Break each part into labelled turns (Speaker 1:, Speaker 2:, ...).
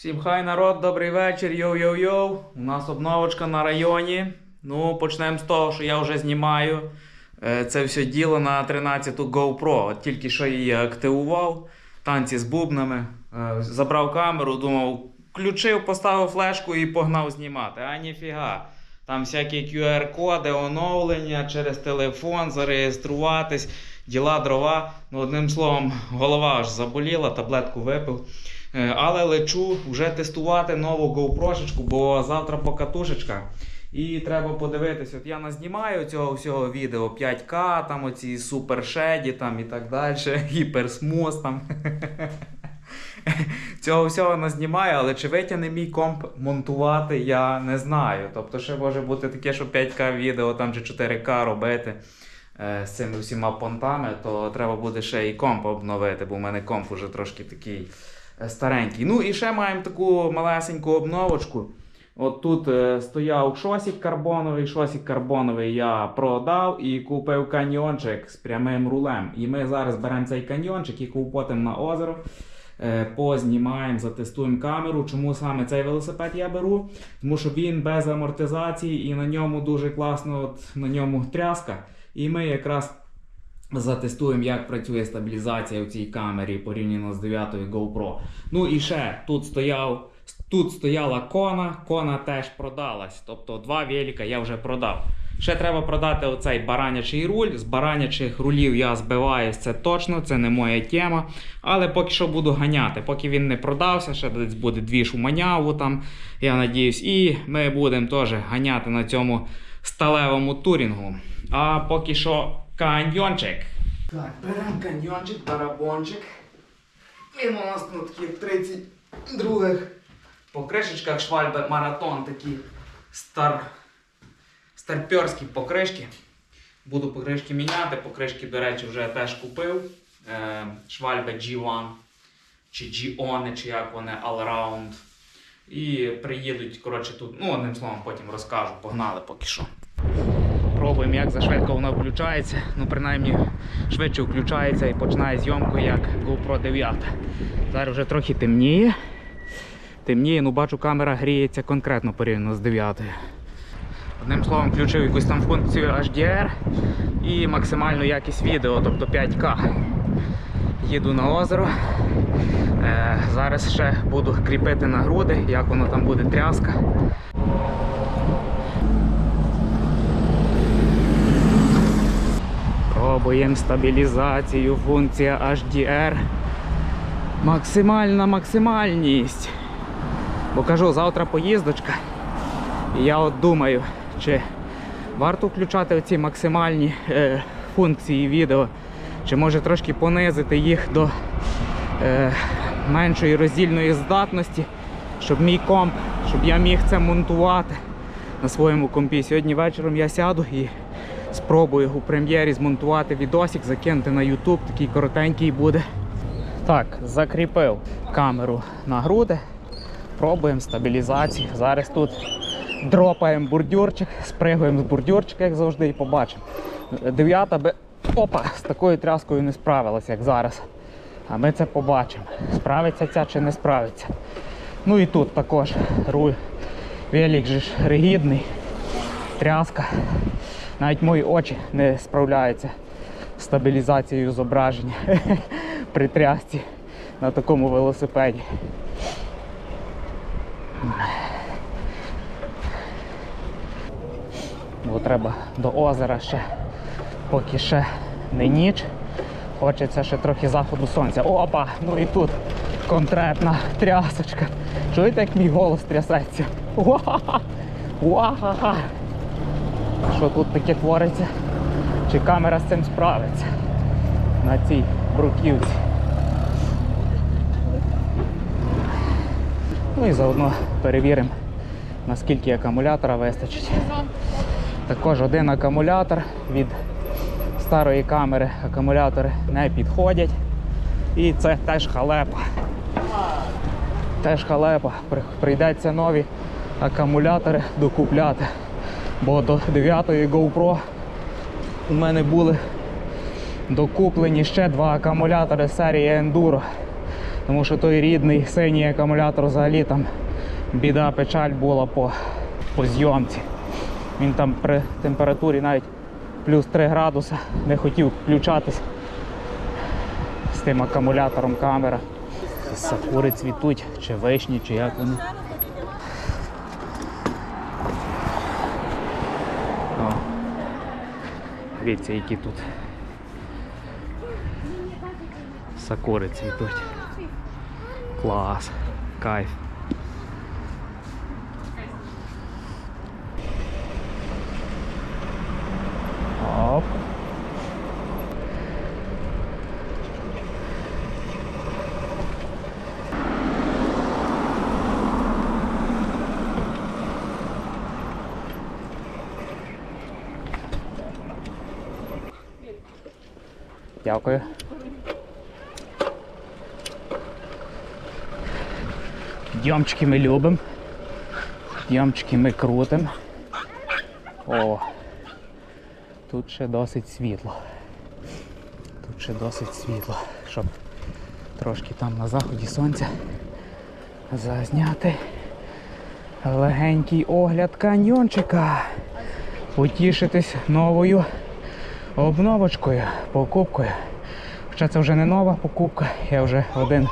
Speaker 1: Всім хай народ, добрий вечір, йоу-йоу-йоу. У нас обновочка на районі. Ну, почнемо з того, що я вже знімаю е, це все діло на 13-ту GoPro. От тільки що її активував, танці з бубнами. Е, Забрав камеру, думав, включив, поставив флешку і погнав знімати. А ніфіга. Там всякі QR-коди, оновлення через телефон, зареєструватись, діла дрова. Ну, одним словом, голова аж заболіла, таблетку випив. Е, Але лечу вже тестувати нову GoPro, бо завтра покатушечка. І треба подивитись, от я назнімаю цього всього відео 5К, там оці супершеді там і так далі, гіперсмос там. Цього всього назнімаю, але чи витягне мій комп монтувати, я не знаю. Тобто ще може бути таке, що 5К відео там чи 4К робити е, з цими всіма понтами, то треба буде ще і комп обновити, бо в мене комп уже трошки такий старенький. Ну і ще маємо таку малесеньку обновочку. От тут е, стояв шосік карбоновий, шосік карбоновий я продав і купив каньйончик з прямим рулем. І ми зараз беремо цей каньйончик і купотимо на озеро. Е, Познімаємо, затестуємо камеру. Чому саме цей велосипед я беру? Тому що він без амортизації і на ньому дуже класно от, на ньому тряска. І ми якраз затестуємо, як працює стабілізація в цій камері порівняно з 9 GoPro. Ну і ще тут стояв. Тут стояла кона, кона теж продалась. Тобто два велика я вже продав. Ще треба продати оцей баранячий руль. З баранячих рулів я збиваюсь, це точно, це не моя тема. Але поки що буду ганяти. Поки він не продався, ще десь буде дві шуманяву там, я надіюсь. І ми будемо теж ганяти на цьому сталевому турінгу. А поки що каньйончик. Так, беремо каньйончик, барабончик. Він у нас на таких 32 по кришечках швальбе маратон такі стар... старперські покришки. Буду покришки міняти. Покришки, до речі, вже теж купив. Е, швальбе G1 чи G-On, чи як вони Allround. І приїдуть, коротше, тут, ну, одним словом, потім розкажу. Погнали поки що. Пробуємо, як зашвидко воно включається. Ну, принаймні, швидше включається і починає зйомку як GoPro 9. Зараз вже трохи темніє. Темніє, ну бачу, камера гріється конкретно порівняно з 9. Одним словом, включив якусь там функцію HDR і максимальну якість відео, тобто 5К. Їду на озеро. Е, зараз ще буду кріпити на груди, як воно там буде тряска. Пробуємо стабілізацію, функція HDR. Максимальна максимальність. Бо кажу, завтра поїздочка. І я от думаю, чи варто включати оці максимальні е, функції відео, чи може трошки понизити їх до е, меншої роздільної здатності, щоб мій комп, щоб я міг це монтувати на своєму компі. Сьогодні вечором я сяду і спробую у прем'єрі змонтувати відосик, закинути на YouTube, такий коротенький буде. Так, закріпив камеру на груди. Пробуємо стабілізацію. Зараз тут дропаємо бурдюрчик, спригуємо з бурдюрчика, як завжди, і побачимо. Дев'ята би опа, з такою тряскою не справилася, як зараз. А ми це побачимо. Справиться ця чи не справиться. Ну і тут також руль. Велик же ж ригідний, тряска. Навіть мої очі не справляються стабілізацією зображення при трясці на такому велосипеді. Бо треба до озера ще, поки ще не ніч. Хочеться ще трохи заходу сонця. Опа! Ну і тут конкретна трясочка. Чуєте, як мій голос трясеться? Уа-ха-ха! Уа-ха-ха! Що тут таке твориться? Чи камера з цим справиться на цій бруківці? Ну і заодно перевіримо, наскільки акумулятора вистачить. Також один акумулятор від старої камери акумулятори не підходять. І це теж халепа. Теж халепа. Прийдеться нові акумулятори докупляти. Бо до 9-ї GoPro у мене були докуплені ще два акумулятори серії Enduro Тому що той рідний синій акумулятор взагалі там біда, печаль була по, по зйомці. Він там при температурі навіть плюс 3 градуси не хотів включатись з тим акумулятором камера. Сакури цвітуть, чи вишні, чи як вони. О. Дивіться, які тут сакури цвітуть. Клас, кайф. Оп. Дякую. Ямчики ми любимо. Ямчики ми крутимо. О, тут ще досить світло. Тут ще досить світло, щоб трошки там на заході сонця зазняти легенький огляд каньйончика. Потішитись новою обновочкою, покупкою. Хоча це вже не нова покупка, я вже один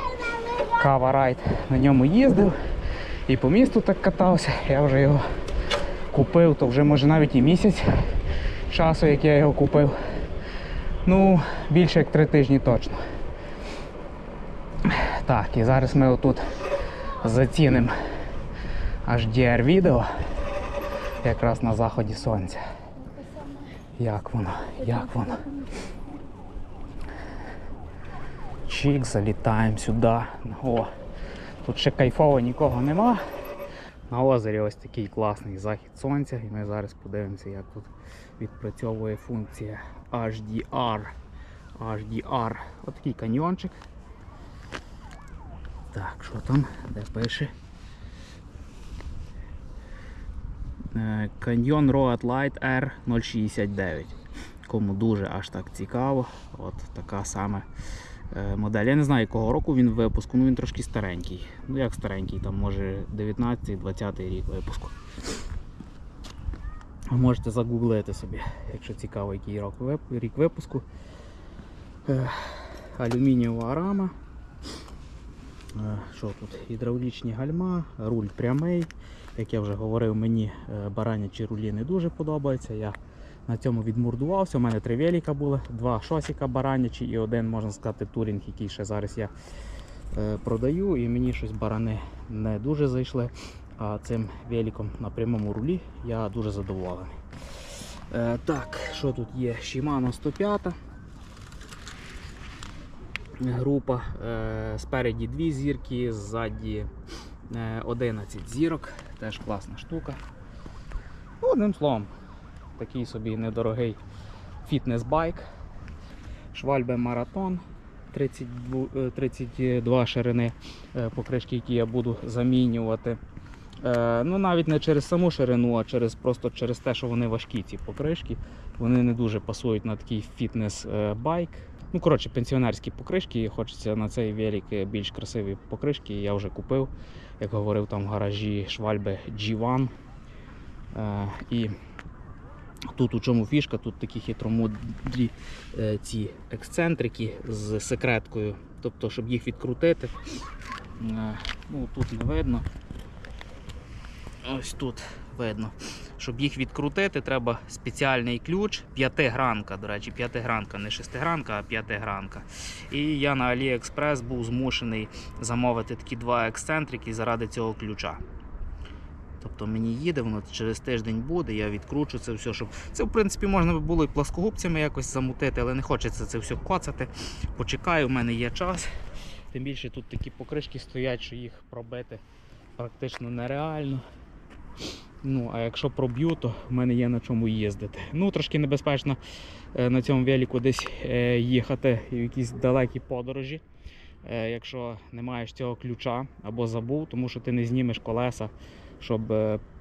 Speaker 1: кава райд на ньому їздив і по місту так катався, я вже його купив, то вже може навіть і місяць часу, як я його купив. Ну, більше як три тижні точно. Так, і зараз ми отут зацінимо HDR відео якраз на заході сонця. Як воно, як воно. Чик, залітаємо сюди. О, тут ще кайфово нікого нема. На озері ось такий класний захід сонця, і ми зараз подивимося, як тут відпрацьовує функція HDR. HDR. Ось такий каньйончик. Так, що там? Де пише? Е, Canyon Road Light R069. Кому дуже аж так цікаво, от така саме е, модель. Я не знаю, якого року він випуску, ну він трошки старенький. Ну як старенький, там може 19-20 рік випуску. Можете загуглити собі, якщо цікаво, який рік випуску. Е, Алюмінієва рама. Е, Що тут? Гідравлічні гальма, руль прямий. Як я вже говорив, мені е, баранячі рулі не дуже подобаються. Я на цьому відмурдувався. У мене три велика були, два шосіка баранячі і один, можна сказати, турінг, який ще зараз я е, продаю. І мені щось барани не дуже зайшли. А цим великом на прямому рулі я дуже задоволений. Е, так, що тут є? Shimano 105. Група. Спереді дві зірки, ззаді 11 зірок. Теж класна штука. Ну, Одним словом, такий собі недорогий фітнес-байк. Швальбе Маратон 32, е, 32 ширини е, покришки, які я буду замінювати. Е, Ну, навіть не через саму ширину, а через, просто через те, що вони важкі, ці покришки. Вони не дуже пасують на такий фітнес-байк. Ну, коротше, пенсіонерські покришки. Хочеться на цей велик більш красиві покришки. Я вже купив, як говорив, там в гаражі Швальбе G1. Е, і тут у чому фішка, тут такі хитромудрі е, ці ексцентрики з секреткою. Тобто, щоб їх відкрутити, е, ну тут не видно. Ось тут видно. Щоб їх відкрутити, треба спеціальний ключ, п'ятигранка, до речі, п'ятигранка, не шестигранка, а п'ятигранка. І я на AliExpress був змушений замовити такі два ексцентрики заради цього ключа. Тобто мені їде, воно через тиждень буде, я відкручу це все, щоб. Це, в принципі, можна би було і пласкогубцями якось замутити, але не хочеться це все коцати. Почекаю, в мене є час. Тим більше тут такі покришки стоять, що їх пробити практично нереально. Ну, а якщо проб'ю, то в мене є на чому їздити. Ну, трошки небезпечно е, на цьому велику десь е, їхати в якісь далекі подорожі. Е, Якщо не маєш цього ключа або забув, тому що ти не знімеш колеса, щоб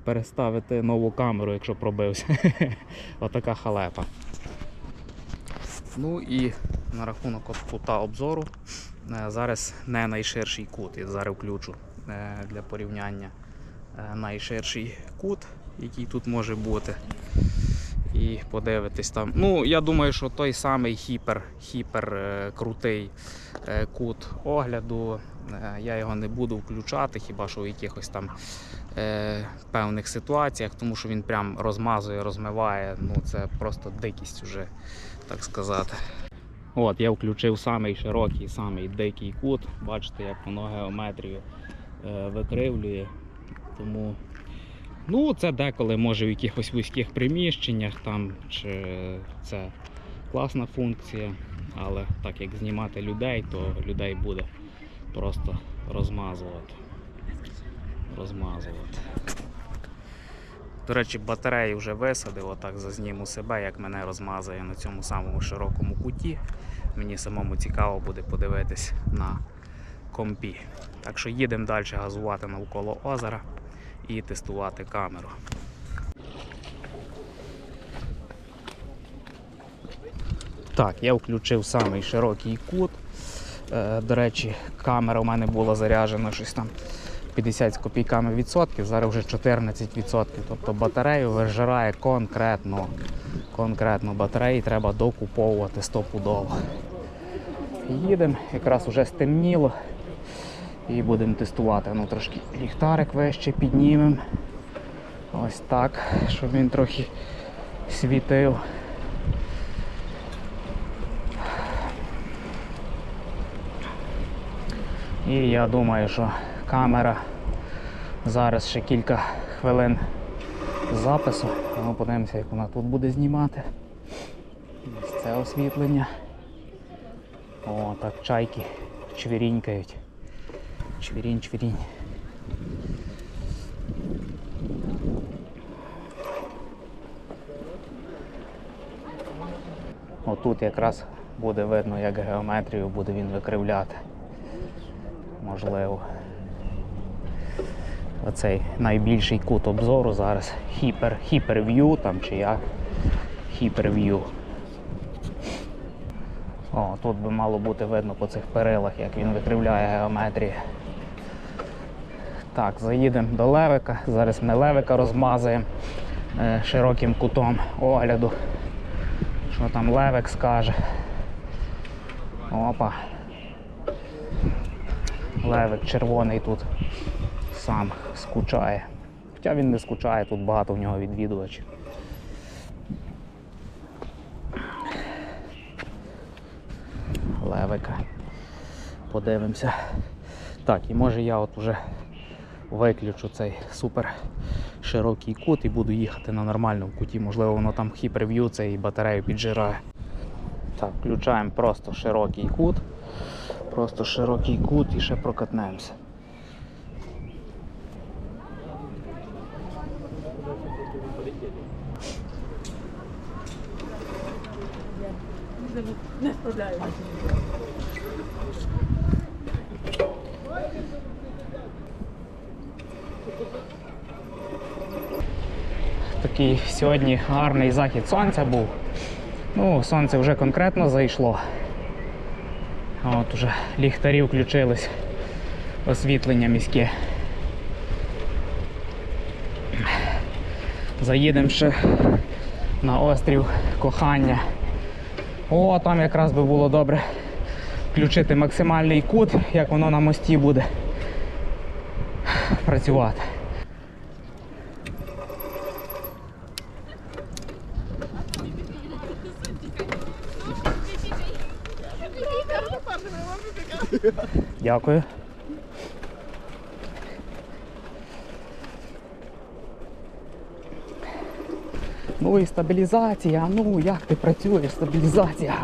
Speaker 1: переставити нову камеру, якщо пробився. Отака халепа. Ну і на рахунок кута обзору. Зараз не найширший кут. Я зараз включу для порівняння найширший кут, який тут може бути. І подивитись там. Ну, я думаю, що той самий хіпер, хіпер е, крутий е, кут огляду. е, Я його не буду включати, хіба що в якихось там е, певних ситуаціях, тому що він прям розмазує, розмиває. Ну це просто дикість уже, так сказати. От, я включив самий широкий, самий дикий кут. Бачите, як воно геометрію е, викривлює. Тому ну, це деколи може в якихось вузьких приміщеннях там, чи це класна функція. Але так як знімати людей, то людей буде просто розмазувати. Розмазувати. До речі, батареї вже висадив, отак зазніму себе, як мене розмазує на цьому самому широкому куті. Мені самому цікаво буде подивитись на компі. Так що їдемо далі газувати навколо озера і тестувати камеру. Так, я включив самий широкий кут. Е, До речі, камера у мене була заряджена щось там 50 з копійками відсотків, зараз вже 14 відсотків. Тобто батарею вижирає конкретно. Конкретно батареї треба докуповувати стопудово. Їдемо, якраз вже стемніло. І будемо тестувати. Ну, трошки ліхтарик вище піднімемо. Ось так, щоб він трохи світив. І я думаю, що камера зараз ще кілька хвилин запису. Ну, подивимося, як вона тут буде знімати. Ось це освітлення. О, так чайки чвірінькають. Чвірінь, чвірінь. Отут якраз буде видно, як геометрію буде він викривляти. Можливо. Оцей найбільший кут обзору зараз Hyper, Hyperview там чи як. Hyperview. О, тут би мало бути видно по цих перилах, як він викривляє геометрію. Так, заїдемо до Левика. Зараз ми Левика розмазуємо е, широким кутом огляду. Що там Левик скаже. Опа. Левик червоний тут сам скучає. Хоча він не скучає, тут багато в нього відвідувачів. Левика. Подивимося. Так, і може я от уже виключу цей супер широкий кут і буду їхати на нормальному куті. Можливо, воно там хіпрев'ю і батарею піджирає. Так, включаємо просто широкий кут. Просто широкий кут і ще прокатнемося.
Speaker 2: Не справляюся.
Speaker 1: Такий сьогодні гарний захід сонця був. Ну, сонце вже конкретно зайшло. От уже ліхтарі включились. Освітлення міське. Заїдемо ще на острів кохання. О, там якраз би було добре включити максимальний кут, як воно на мості буде працювати. Дякую. Ну і стабілізація. Ну як ти працюєш? Стабілізація.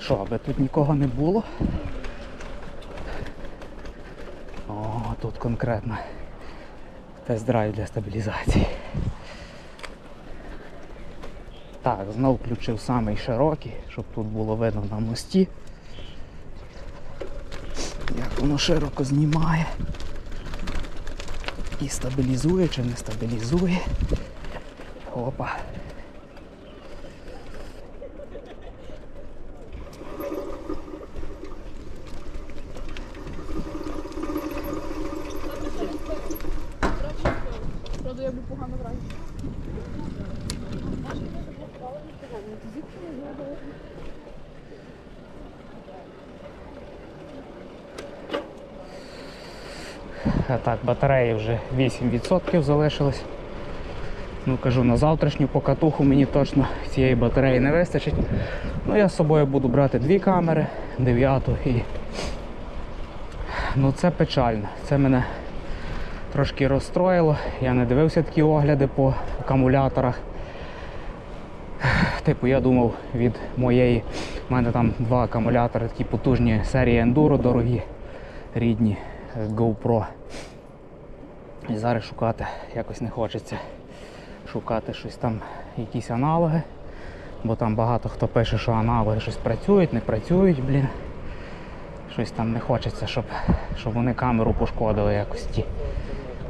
Speaker 1: Що, аби тут нікого не було? О, тут конкретно тест-драйв для стабілізації. Так, знов включив самий широкий, щоб тут було видно на мості. Як воно широко знімає. І стабілізує чи не стабілізує. Опа. Правда, я буду погано граю. А так, батареї вже 8% залишилось. Ну, кажу, на завтрашню покатуху мені точно цієї батареї не вистачить. Ну, я з собою буду брати дві камери, дев'яту і. Ну це печально. Це мене трошки розстроїло. Я не дивився такі огляди по акумуляторах. Типу, я думав від моєї. У мене там два акумулятори, такі потужні серії Enduro дорогі, рідні е, GoPro. І зараз шукати якось не хочеться шукати щось там, якісь аналоги. Бо там багато хто пише, що аналоги щось працюють, не працюють, блін. Щось там не хочеться, щоб, щоб вони камеру пошкодили якось ті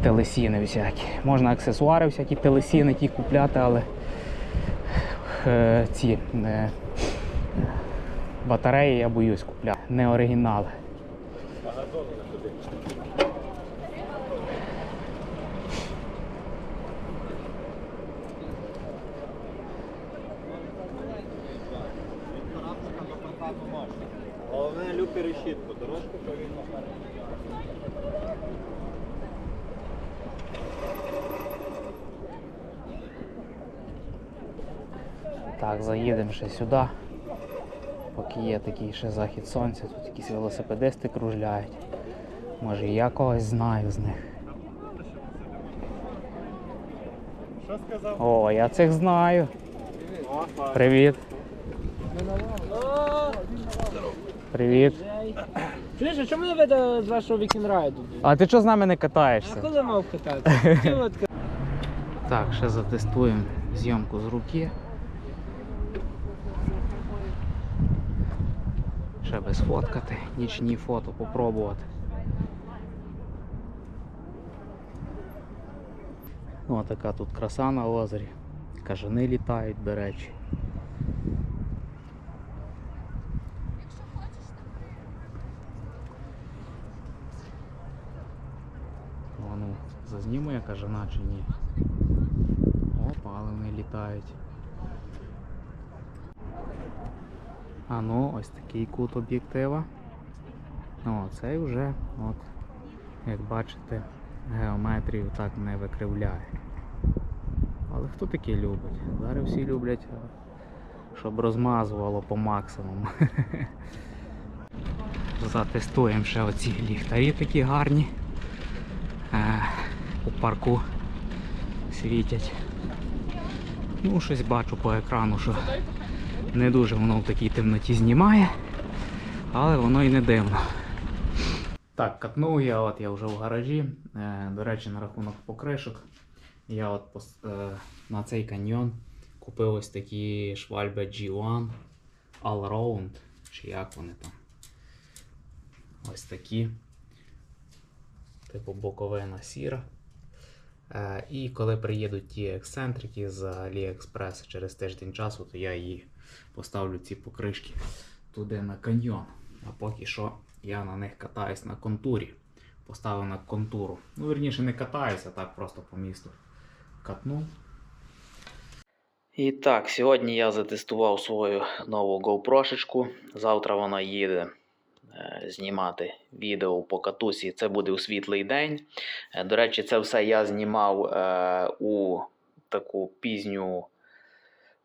Speaker 1: телесіни всякі. Можна аксесуари всякі телесіни ті купляти, але ці е, батареї я боюсь купляти. Не оригінали.
Speaker 2: Головне люки решітку, дорожку повинна.
Speaker 1: Так, заїдемо ще сюди. Поки є такий ще захід сонця, тут якісь велосипедисти кружляють. Може і я когось знаю з них.
Speaker 2: Що сказав?
Speaker 1: О, я цих знаю. Привіт. Привіт.
Speaker 3: Чуєш, а чому не веде з вашого вікінрайду?
Speaker 1: А ти чого з нами не катаєшся?
Speaker 3: А коли мав кататися?
Speaker 1: Так, ще затестуємо зйомку з руки. Ще без фоткати, нічні фото попробувати. О, така тут краса на озері. Кажани літають, до речі. О, ну, зазніму я кажана чи ні. Опа, але вони літають. А ну, ось такий кут об'єктива. О, цей вже, от, як бачите, геометрію так не викривляє. Але хто таке любить? Зараз всі люблять, щоб розмазувало по максимуму. Затестуємо ще оці ліхтарі такі гарні. Е, у парку світять. Ну, щось бачу по екрану, що не дуже воно в такій темноті знімає, але воно і не дивно. Так, катнув я, от я вже в гаражі. Е, до речі, на рахунок покришок. Я от е, на цей каньйон купив ось такі швальби G1 All Round, чи як вони там. Ось такі. Типу боковина сіра. Е, і коли приїдуть ті ексцентрики з AliExpress через тиждень часу, то я її поставлю ці покришки туди на каньйон. А поки що я на них катаюсь на контурі. Поставив на контуру. Ну, верніше, не катаюся, так просто по місту катнув. І так, сьогодні я затестував свою нову GoPro. Завтра вона їде е, знімати відео по катусі. Це буде у світлий день. Е, До речі, це все я знімав е, у таку пізню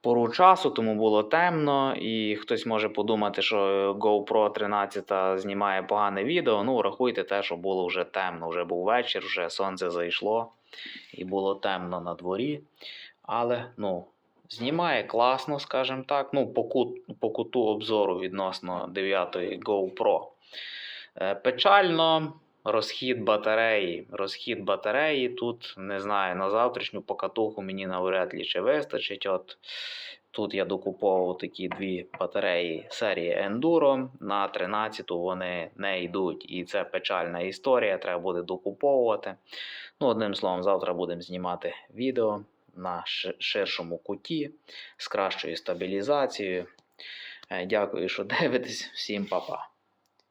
Speaker 1: пору часу, тому було темно, і хтось може подумати, що GoPro 13 знімає погане відео. Ну, рахуйте те, що було вже темно. Вже був вечір, вже сонце зайшло і було темно на дворі. Але ну, знімає класно, скажімо так. Ну, по, кут, по куту обзору відносно 9 GoPro. Е, Печально, розхід батареї. Розхід батареї тут, не знаю, на завтрашню покатуху мені навряд ли чи вистачить. От тут я докуповував такі дві батареї серії Enduro. На 13-ту вони не йдуть. І це печальна історія, треба буде докуповувати. Ну, одним словом, завтра будемо знімати відео на ширшому куті з кращою стабілізацією. Е, Дякую, що дивитесь. Всім па-па.